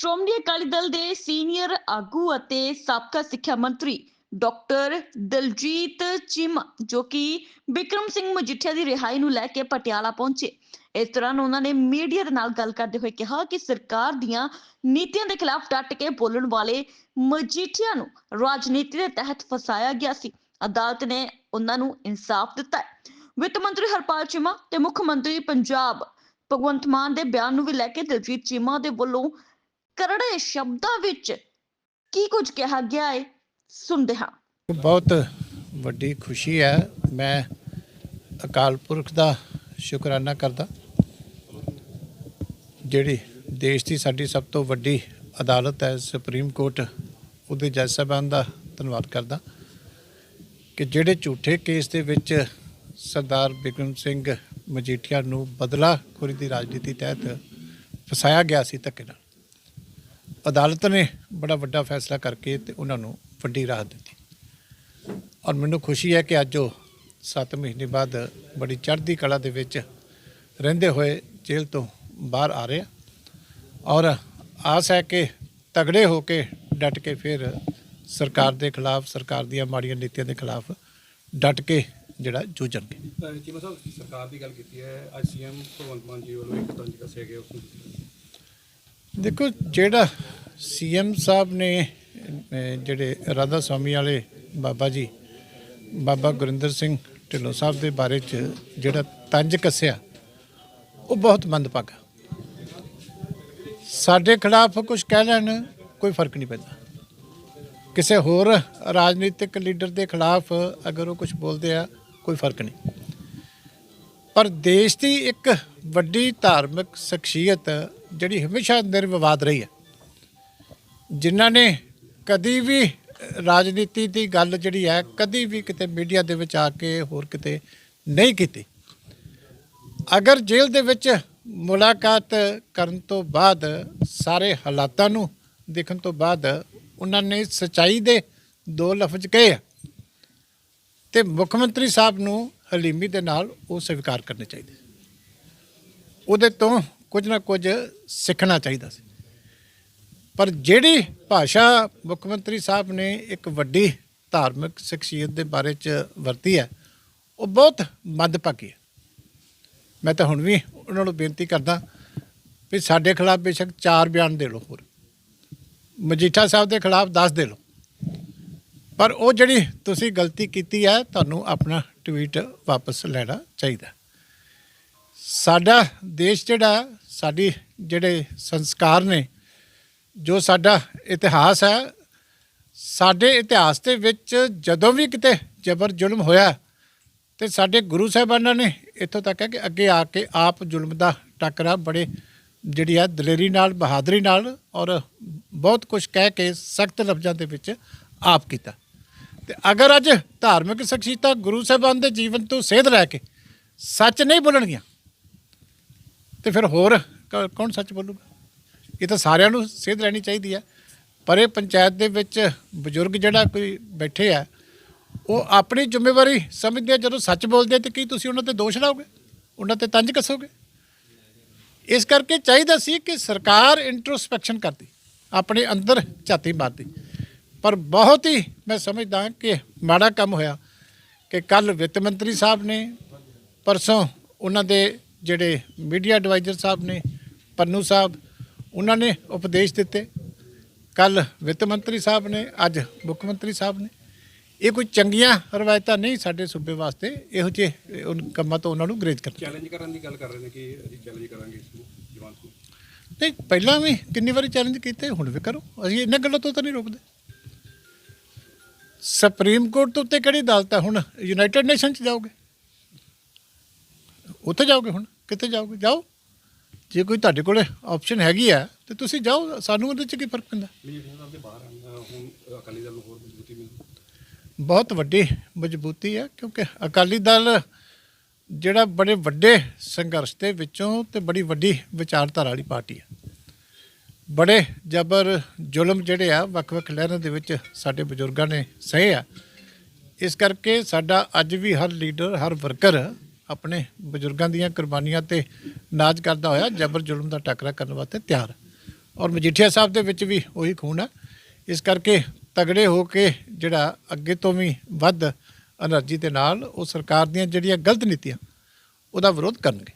ਸ਼੍ਰੋਮਣੀ ਅਕਾਲੀ ਦਲ ਦੇ ਸੀਨੀਅਰ ਆਗੂ ਅਤੇ ਸਾਬਕਾ ਸਿੱਖਿਆ ਮੰਤਰੀ ਡਾਕਟਰ ਦਲਜੀਤ ਚੀਮਾ, ਜੋ ਕਿ ਵਿਕਰਮ ਸਿੰਘ ਮਜੀਠੀਆ ਦੀ ਰਿਹਾਈ ਨੂੰ ਲੈ ਕੇ ਪਟਿਆਲਾ ਪਹੁੰਚੇ। ਇਸ ਦੌਰਾਨ ਉਹਨਾਂ ਨੇ ਮੀਡੀਆ ਦੇ ਨਾਲ ਗੱਲ ਕਰਦੇ ਹੋਏ ਕਿਹਾ ਕਿ ਸਰਕਾਰ ਦੀਆਂ ਨੀਤੀਆਂ ਦੇ ਖਿਲਾਫ ਡਟ ਕੇ ਬੋਲਣ ਵਾਲੇ ਮਜੀਠੀਆ ਨੂੰ ਰਾਜਨੀਤੀ ਦੇ ਤਹਿਤ ਫਸਾਇਆ ਗਿਆ ਸੀ। ਅਦਾਲਤ ਨੇ ਉਹਨਾਂ ਨੂੰ ਇਨਸਾਫ ਦਿੱਤਾ ਵਿੱਤ ਮੰਤਰੀ ਹਰਪਾਲ ਚੀਮਾ ਤੇ ਮੁੱਖ ਮੰਤਰੀ ਪੰਜਾਬ ਭਗਵੰਤ ਮਾਨ ਦੇ ਬਿਆਨ ਨੂੰ ਵੀ ਲੈ ਕੇ ਦਿਲਜੀਤ ਚੀਮਾ ਦੇ ਵੱਲੋਂ ਕਰੜੇ ਸ਼ਬਦਾਂ ਵਿੱਚ ਕੀ ਕੁਝ ਕਿਹਾ ਗਿਆ ਹੈ ਸੁਣਦੇ ਹਾਂ। ਬਹੁਤ ਵੱਡੀ ਖੁਸ਼ੀ ਹੈ। ਮੈਂ ਅਕਾਲ ਪੁਰਖ ਦਾ ਸ਼ੁਕਰਾਨਾ ਕਰਦਾ। ਜਿਹੜੀ ਦੇਸ਼ ਦੀ ਸਾਡੀ ਸਭ ਤੋਂ ਵੱਡੀ ਅਦਾਲਤ ਹੈ, ਸੁਪਰੀਮ ਕੋਰਟ, ਉਹਦੇ ਜੱਜ ਸਾਹਿਬਾਨ ਦਾ ਧੰਨਵਾਦ ਕਰਦਾ। ਕਿ ਜਿਹੜੇ ਝੂਠੇ ਕੇਸ ਦੇ ਵਿੱਚ ਸਰਦਾਰ ਬਿਕਰਮ ਸਿੰਘ ਮਜੀਠੀਆ ਨੂੰ ਬਦਲਾ ਖੋਰੀ ਦੀ ਰਾਜਨੀਤੀ ਤਹਿਤ ਫਸਾਇਆ ਗਿਆ ਸੀ ਧੱਕੇ ਨਾਲ। ਅਦਾਲਤ ਨੇ ਬੜਾ ਵੱਡਾ ਫੈਸਲਾ ਕਰਕੇ ਤੇ ਉਹਨਾਂ ਨੂੰ ਵੱਡੀ ਰਾਹਤ ਦਿੱਤੀ। ਔਰ ਮੈਨੂੰ ਖੁਸ਼ੀ ਹੈ ਕਿ ਅੱਜ ਉਹ 7 ਮਹੀਨੇ ਬਾਅਦ ਬੜੀ ਚੜ੍ਹਦੀ ਕਲਾ ਦੇ ਵਿੱਚ ਰਹਿੰਦੇ ਹੋਏ ਜੇਲ੍ਹ ਤੋਂ ਬਾਹਰ ਆ ਰਹੇ ਔਰ ਆਸ ਹੈ ਕਿ ਤਗੜੇ ਹੋ ਕੇ ਡਟ ਕੇ ਫਿਰ ਸਰਕਾਰ ਦੇ ਖਿਲਾਫ, ਸਰਕਾਰ ਦੀਆਂ ਮਾੜੀਆਂ ਨੀਤੀਆਂ ਦੇ ਖਿਲਾਫ ਡਟ ਕੇ ਜਿਹੜਾ ਜੂਝਣਗੇ। ਚੀਮਾ ਸਾਹਿਬ, ਸਰਕਾਰ ਦੀ ਗੱਲ ਕੀਤੀ ਹੈ, ਅੱਜ ਸੀਐਮ ਭਗਵੰਤ ਮਾਨ ਜੀ ਵੱਲੋਂ ਇੱਕ ਤੰਜ ਕੱਸਿਆ ਗਿਆ ਉਸ ਨੂੰ। ਦੇਖੋ, ਜਿਹੜਾ ਸੀਐਮ ਸਾਹਿਬ ਨੇ ਜਿਹੜੇ ਰਾਧਾ ਸਵਾਮੀ ਵਾਲੇ ਬਾਬਾ ਜੀ, ਬਾਬਾ ਗੁਰਿੰਦਰ ਸਿੰਘ ਢਿੱਲੋਂ ਸਾਹਿਬ ਦੇ ਬਾਰੇ ਚ ਜਿਹੜਾ ਤੰਜ ਕੱਸਿਆ, ਉਹ ਬਹੁਤ ਮੰਦਭਾਗਾ। ਸਾਡੇ ਖਿਲਾਫ ਕੁਝ ਕਹਿ ਲੈਣ, ਕੋਈ ਫ਼ਰਕ ਨਹੀਂ ਪੈਂਦਾ। ਕਿਸੇ ਹੋਰ ਰਾਜਨੀਤਿਕ ਲੀਡਰ ਦੇ ਖਿਲਾਫ ਅਗਰ ਉਹ ਕੁਝ ਬੋਲਦੇ ਆ, ਕੋਈ ਫ਼ਰਕ ਨਹੀਂ। ਪਰ ਦੇਸ਼ ਦੀ ਇੱਕ ਵੱਡੀ ਧਾਰਮਿਕ ਸ਼ਖਸੀਅਤ ਜਿਹੜੀ ਹਮੇਸ਼ਾ ਨਿਰਵਿਵਾਦ ਰਹੀ ਹੈ। ਜਿਨ੍ਹਾਂ ਨੇ ਕਦੀ ਵੀ ਰਾਜਨੀਤੀ ਦੀ ਗੱਲ ਜਿਹੜੀ ਹੈ, ਕਦੀ ਵੀ ਕਿਤੇ ਮੀਡੀਆ ਦੇ ਵਿੱਚ ਆ ਕੇ ਹੋਰ ਕਿਤੇ ਨਹੀਂ ਕੀਤੀ। ਅਗਰ ਜੇਲ੍ਹ ਦੇ ਵਿੱਚ ਮੁਲਾਕਾਤ ਕਰਨ ਤੋਂ ਬਾਅਦ, ਸਾਰੇ ਹਾਲਾਤਾਂ ਨੂੰ ਦੇਖਣ ਤੋਂ ਬਾਅਦ ਉਹਨਾਂ ਨੇ ਸਚਾਈ ਦੇ ਦੋ ਲਫ਼ਜ਼ ਕਹੇ ਆ ਤੇ ਮੁੱਖ ਮੰਤਰੀ ਸਾਹਿਬ ਨੂੰ ਹਲੀਮੀ ਦੇ ਨਾਲ ਉਹ ਸਵੀਕਾਰ ਕਰਨੇ ਚਾਹੀਦੇ। ਉਹਦੇ ਤੋਂ ਕੁਝ ਨਾ ਕੁਝ ਸਿੱਖਣਾ ਚਾਹੀਦਾ ਸੀ। ਪਰ ਜਿਹੜੀ ਭਾਸ਼ਾ ਮੁੱਖ ਮੰਤਰੀ ਸਾਹਿਬ ਨੇ ਇੱਕ ਵੱਡੀ ਧਾਰਮਿਕ ਸ਼ਖਸੀਅਤ ਦੇ ਬਾਰੇ ਚ ਵਰਤੀ ਹੈ, ਉਹ ਬਹੁਤ ਮੱਦਭਾਗੀ ਹੈ। ਮੈਂ ਤਾਂ ਹੁਣ ਵੀ ਉਹਨਾਂ ਨੂੰ ਬੇਨਤੀ ਕਰਦਾ ਵੀ ਸਾਡੇ ਖਿਲਾਫ ਬੇਸ਼ੱਕ ਚਾਰ ਬਿਆਨ ਦੇ ਲਓ ਹੋਰ। ਮਜੀਠਾ ਸਾਹਿਬ ਦੇ ਖਿਲਾਫ 10 ਦੇ ਲਓ। ਪਰ ਉਹ ਜਿਹੜੀ ਤੁਸੀਂ ਗਲਤੀ ਕੀਤੀ ਹੈ, ਤੁਹਾਨੂੰ ਆਪਣਾ ਟਵੀਟ ਵਾਪਸ ਲੈਣਾ ਚਾਹੀਦਾ। ਸਾਡਾ ਦੇਸ਼ ਜਿਹੜਾ, ਸਾਡੀ ਜਿਹੜੇ ਸੰਸਕਾਰ ਨੇ, ਜੋ ਸਾਡਾ ਇਤਿਹਾਸ ਹੈ, ਸਾਡੇ ਇਤਿਹਾਸ ਦੇ ਵਿੱਚ ਜਦੋਂ ਵੀ ਕਿਤੇ ਜ਼ਬਰ ਜ਼ੁਲਮ ਹੋਇਆ, ਤੇ ਸਾਡੇ ਗੁਰੂ ਸਾਹਿਬਾਨਾਂ ਨੇ ਇੱਥੋਂ ਤੱਕ ਹੈ ਕਿ ਅੱਗੇ ਆ ਕੇ ਆਪ ਜ਼ੁਲਮ ਦਾ ਟੱਕਰਾ ਬੜੇ ਜਿਹੜੀ ਆ ਦਲੇਰੀ ਨਾਲ, ਬਹਾਦਰੀ ਨਾਲ ਔਰ ਬਹੁਤ ਕੁਝ ਕਹਿ ਕੇ ਸਖਤ ਲਫ਼ਜ਼ਾਂ ਦੇ ਵਿੱਚ ਆਪ ਕੀਤਾ। ਤੇ ਅਗਰ ਅੱਜ ਧਾਰਮਿਕ ਸ਼ਖਸੀਅਤਾਂ ਗੁਰੂ ਸਾਹਿਬਾਨ ਦੇ ਜੀਵਨ ਤੋਂ ਸੇਧ ਲੈ ਕੇ ਸੱਚ ਨਹੀਂ ਬੋਲਣਗੀਆਂ ਤੇ ਫਿਰ ਹੋਰ ਕ- ਕੌਣ ਸੱਚ ਬੋਲੂਗਾ? ਇਹ ਤਾਂ ਸਾਰਿਆਂ ਨੂੰ ਸੇਧ ਲੈਣੀ ਚਾਹੀਦੀ ਹੈ। ਪਰ ਇਹ ਪੰਚਾਇਤ ਦੇ ਵਿੱਚ ਬਜ਼ੁਰਗ ਜਿਹੜਾ ਕੋਈ ਬੈਠੇ ਆ, ਉਹ ਆਪਣੀ ਜ਼ਿੰਮੇਵਾਰੀ ਸਮਝਦੇ ਆ, ਜਦੋਂ ਸੱਚ ਬੋਲਦੇ ਆ, ਤੇ ਕੀ ਤੁਸੀਂ ਉਹਨਾਂ ਤੇ ਦੋਸ਼ ਲਾਓਗੇ? ਉਹਨਾਂ ਤੇ ਤੰਜ ਕੱਸੋਗੇ? ਇਸ ਕਰਕੇ ਚਾਹੀਦਾ ਸੀ ਕਿ ਸਰਕਾਰ ਇੰਟਰੋਸਪੈਕਸ਼ਨ ਕਰਦੀ, ਆਪਣੇ ਅੰਦਰ ਝਾਤੀ ਮਾਰਦੀ। ਪਰ ਬਹੁਤ ਹੀ ਮੈਂ ਸਮਝਦਾ ਕਿ ਮਾੜਾ ਕੰਮ ਹੋਇਆ ਕਿ ਕੱਲ ਵਿੱਤ ਮੰਤਰੀ ਸਾਹਿਬ ਨੇ ਪਰਸੋਂ ਉਹਨਾਂ ਦੇ ਜਿਹੜੇ ਮੀਡੀਆ ਐਡਵਾਈਜ਼ਰ ਸਾਹਿਬ ਨੇ ਪੰਨੂ ਸਾਹਿਬ ਉਹਨਾਂ ਨੇ ਉਪਦੇਸ਼ ਦਿੱਤੇ। ਕੱਲ ਵਿੱਤ ਮੰਤਰੀ ਸਾਹਿਬ ਨੇ ਅੱਜ ਮੁੱਖ ਮੰਤਰੀ ਸਾਹਿਬ ਨੇ। ਇਹ ਕੋਈ ਚੰਗੀਆਂ ਰਵਾਇਤਾਂ ਨਹੀਂ ਸਾਡੇ ਸੂਬੇ ਵਾਸਤੇ ਇਹੋ ਜਿਹੇ ਉਨ ਕੰਮਾਂ ਤੋਂ ਉਹਨਾਂ ਨੂੰ ਗਰੇਜ ਕਰਨਾ। ਚੈਲੰਜ ਕਰਨ ਦੀ ਗੱਲ ਕਰ ਰਹੇ ਨੇ ਕਿ ਅਸੀਂ ਚੈਲੰਜ ਕਰਾਂਗੇ ਇਸ ਨੂੰ ਜਵਾਨ ਨੂੰ? ਨਹੀਂ ਪਹਿਲਾਂ ਵੀ ਕਿੰਨੀ ਵਾਰੀ ਚੈਲੰਜ ਕੀਤੇ ਹੁਣ ਵੀ ਕਰੋ। ਅਸੀਂ ਇਹਨਾਂ ਗੱਲਾਂ ਤੋਂ ਤਾਂ ਨਹੀਂ ਰੋਕਦੇ। ਸੁਪਰੀਮ ਕੋਰਟ ਤੋਂ ਉੱਤੇ ਕਿਹੜੀ ਅਦਾਲਤ ਹੈ? ਹੁਣ ਯੂਨਾਈਟਿਡ ਨੇਸ਼ਨ ਚ ਜਾਓਗੇ? ਉੱਥੇ ਜਾਓਗੇ ਹੁਣ? ਕਿੱਥੇ ਜਾਓਗੇ? ਜਾਓ। ਜੇ ਕੋਈ ਤੁਹਾਡੇ ਕੋਲ ਆਪਸ਼ਨ ਹੈਗੀ ਆ ਤੇ ਤੁਸੀਂ ਜਾਓ, ਸਾਨੂੰ ਉਹਦੇ ਚ ਕੀ ਫ਼ਰਕ ਪੈਂਦਾ? ਬਹੁਤ ਵੱਡੀ ਮਜ਼ਬੂਤੀ ਹੈ, ਕਿਉਂਕਿ ਅਕਾਲੀ ਦਲ ਜਿਹੜਾ ਬੜੇ ਵੱਡੇ ਸੰਘਰਸ਼ ਦੇ ਵਿੱਚੋਂ ਤੇ ਬੜੀ ਵੱਡੀ ਵਿਚਾਰਧਾਰਾ ਵਾਲੀ ਪਾਰਟੀ ਹੈ। ਬੜੇ ਜ਼ਬਰ ਜ਼ੁਲਮ ਜਿਹੜੇ ਆ, ਵੱਖ-ਵੱਖ ਲਹਿਰਾਂ ਦੇ ਵਿੱਚ ਸਾਡੇ ਬਜ਼ੁਰਗਾਂ ਨੇ ਸਹੇ ਆ। ਇਸ ਕਰਕੇ ਸਾਡਾ ਅੱਜ ਵੀ ਹਰ ਲੀਡਰ, ਹਰ ਵਰਕਰ ਆਪਣੇ ਬਜ਼ੁਰਗਾਂ ਦੀਆਂ ਕੁਰਬਾਨੀਆਂ ਤੇ ਨਾਜ਼ ਕਰਦਾ ਹੋਇਆ ਜਬਰ ਜ਼ੁਲਮ ਦਾ ਟਾਕਰਾ ਕਰਨ ਵਾਸਤੇ ਤਿਆਰ। ਔਰ ਮਜੀਠੀਆ ਸਾਹਿਬ ਦੇ ਵਿੱਚ ਵੀ ਉਹੀ ਖੂਨ ਹੈ। ਇਸ ਕਰਕੇ ਤਗੜੇ ਹੋ ਕੇ ਜਿਹੜਾ ਅੱਗੇ ਤੋਂ ਵੀ ਵੱਧ એનર્ਜੀ ਦੇ ਨਾਲ ਉਹ ਸਰਕਾਰ ਦੀਆਂ ਜਿਹੜੀਆਂ ਗਲਤ ਨੀਤੀਆਂ, ਉਹਦਾ ਵਿਰੋਧ ਕਰਨਗੇ।